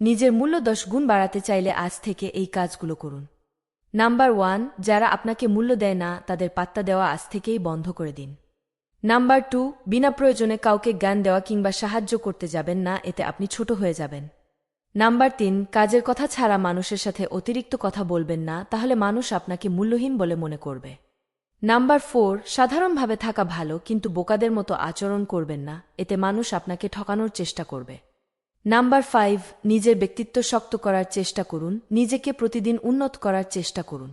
নিজের মূল্য দশ গুণ বাড়াতে চাইলে আজ থেকে এই কাজগুলো করুন। নাম্বার ওয়ান, যারা আপনাকে মূল্য দেয় না, তাদের পাত্তা দেওয়া আজ থেকেই বন্ধ করে দিন। নাম্বার টু, বিনা প্রয়োজনে কাউকে জ্ঞান দেওয়া কিংবা সাহায্য করতে যাবেন না, এতে আপনি ছোট হয়ে যাবেন। নাম্বার তিন, কাজের কথা ছাড়া মানুষের সাথে অতিরিক্ত কথা বলবেন না, তাহলে মানুষ আপনাকে মূল্যহীন বলে মনে করবে। নাম্বার ফোর, সাধারণভাবে থাকা ভালো, কিন্তু বোকাদের মতো আচরণ করবেন না, এতে মানুষ আপনাকে ঠকানোর চেষ্টা করবে। নাম্বার ফাইভ নিজের ব্যক্তিত্ব শক্ত করার চেষ্টা করুন, নিজেকে প্রতিদিন উন্নত করার চেষ্টা করুন।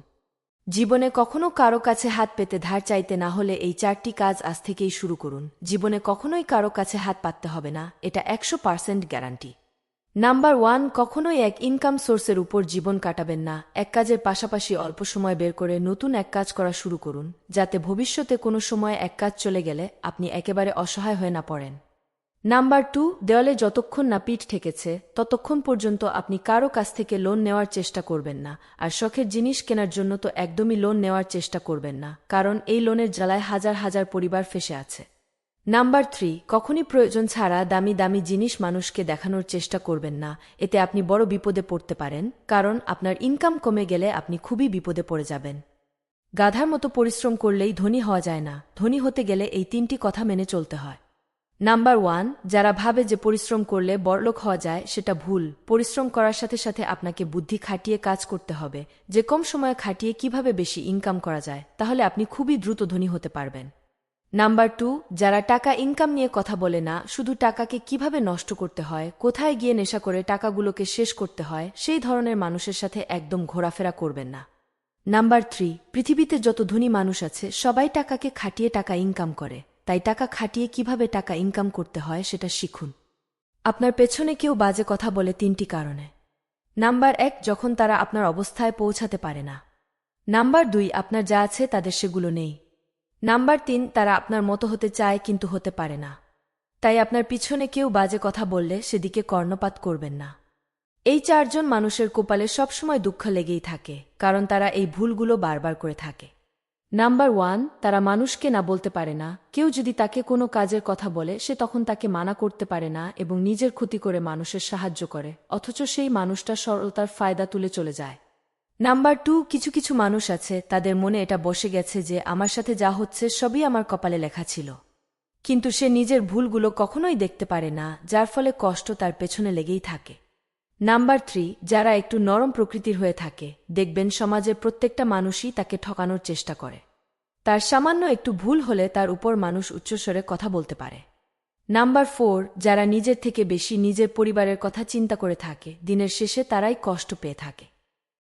জীবনে কখনো কারও কাছে হাত পেতে ধার চাইতে না হলে এই চারটি কাজ আজ থেকেই শুরু করুন। জীবনে কখনোই কারও কাছে হাত পাততে হবে না, এটা একশো পার্সেন্ট গ্যারান্টি। নাম্বার ওয়ান কখনোই এক ইনকাম সোর্সের উপর জীবন কাটাবেন না, এক কাজের পাশাপাশি অল্প সময় বের করে নতুন এক কাজ করা শুরু করুন, যাতে ভবিষ্যতে কোনো সময় এক কাজ চলে গেলে আপনি একেবারে অসহায় হয়ে না পড়েন। নাম্বার টু, দেওয়ালে যতক্ষণ না পিঠ ঠেকেছে, ততক্ষণ পর্যন্ত আপনি কারও কাছ থেকে লোন নেওয়ার চেষ্টা করবেন না। আর শখের জিনিস কেনার জন্য তো একদমই লোন নেওয়ার চেষ্টা করবেন না, কারণ এই লোনের জ্বালায় হাজার হাজার পরিবার ফেসে আছে। নাম্বার থ্রি, কখনই প্রয়োজন ছাড়া দামি দামি জিনিস মানুষকে দেখানোর চেষ্টা করবেন না। এতে আপনি বড় বিপদে পড়তে পারেন, কারণ আপনার ইনকাম কমে গেলে আপনি খুবই বিপদে পড়ে যাবেন। গাধার মতো পরিশ্রম করলেই ধনী হওয়া যায় না। ধনী হতে গেলে এই তিনটি কথা মেনে চলতে হয়। নাম্বার ওয়ান যারা ভাবে যে পরিশ্রম করলে বড়লোক হওয়া যায়, সেটা ভুল। পরিশ্রম করার সাথে সাথে আপনাকে বুদ্ধি খাটিয়ে কাজ করতে হবে। যে কম সময়ে খাটিয়ে কীভাবে বেশি ইনকাম করা যায়, তাহলে আপনি খুবই দ্রুত ধনী হতে পারবেন। নাম্বার টু যারা টাকা ইনকাম নিয়ে কথা বলে না, শুধু টাকাকে কীভাবে নষ্ট করতে হয়, কোথায় গিয়ে নেশা করে টাকাগুলোকে শেষ করতে হয়, সেই ধরনের মানুষের সাথে একদম ঘোরাফেরা করবেন না। নাম্বার থ্রি পৃথিবীতে যত ধনী মানুষ আছে, সবাই টাকাকে খাটিয়ে টাকা ইনকাম করে। তাই টাকা খাটিয়ে কীভাবে টাকা ইনকাম করতে হয় সেটা শিখুন। আপনার পেছনে কেউ বাজে কথা বলে তিনটি কারণে। নাম্বার এক, যখন তারা আপনার অবস্থায় পৌঁছাতে পারে না। নাম্বার দুই, আপনার যা আছে তাদের সেগুলো নেই। নাম্বার তিন, তারা আপনার মতো হতে চায় কিন্তু হতে পারে না। তাই আপনার পিছনে কেউ বাজে কথা বললে সেদিকে কর্ণপাত করবেন না। এই চারজন মানুষের কোপালে সবসময় দুঃখ লেগেই থাকে, কারণ তারা এই ভুলগুলো বারবার করে থাকে। নাম্বার ওয়ান তারা মানুষকে না বলতে পারে না। কেউ যদি তাকে কোনো কাজের কথা বলে, সে তখন তাকে মানা করতে পারে না এবং নিজের ক্ষতি করে মানুষের সাহায্য করে, অথচ সেই মানুষটা সরলতার ফায়দা তুলে চলে যায়। নাম্বার টু কিছু কিছু মানুষ আছে, তাদের মনে এটা বসে গেছে যে, আমার সাথে যা হচ্ছে, সবই আমার কপালে লেখা ছিল। কিন্তু সে নিজের ভুলগুলো কখনোই দেখতে পারে না, যার ফলে কষ্ট তার পেছনে লেগেই থাকে। নাম্বার থ্রি যারা একটু নরম প্রকৃতির হয়ে থাকে, দেখবেন সমাজের প্রত্যেকটা মানুষই তাকে ঠকানোর চেষ্টা করে। তার সামান্য একটু ভুল হলে তার উপর মানুষ উচ্চস্বরে কথা বলতে পারে। নাম্বার ফোর যারা নিজের থেকে বেশি নিজের পরিবারের কথা চিন্তা করে থাকে, দিনের শেষে তারাই কষ্ট পেয়ে থাকে।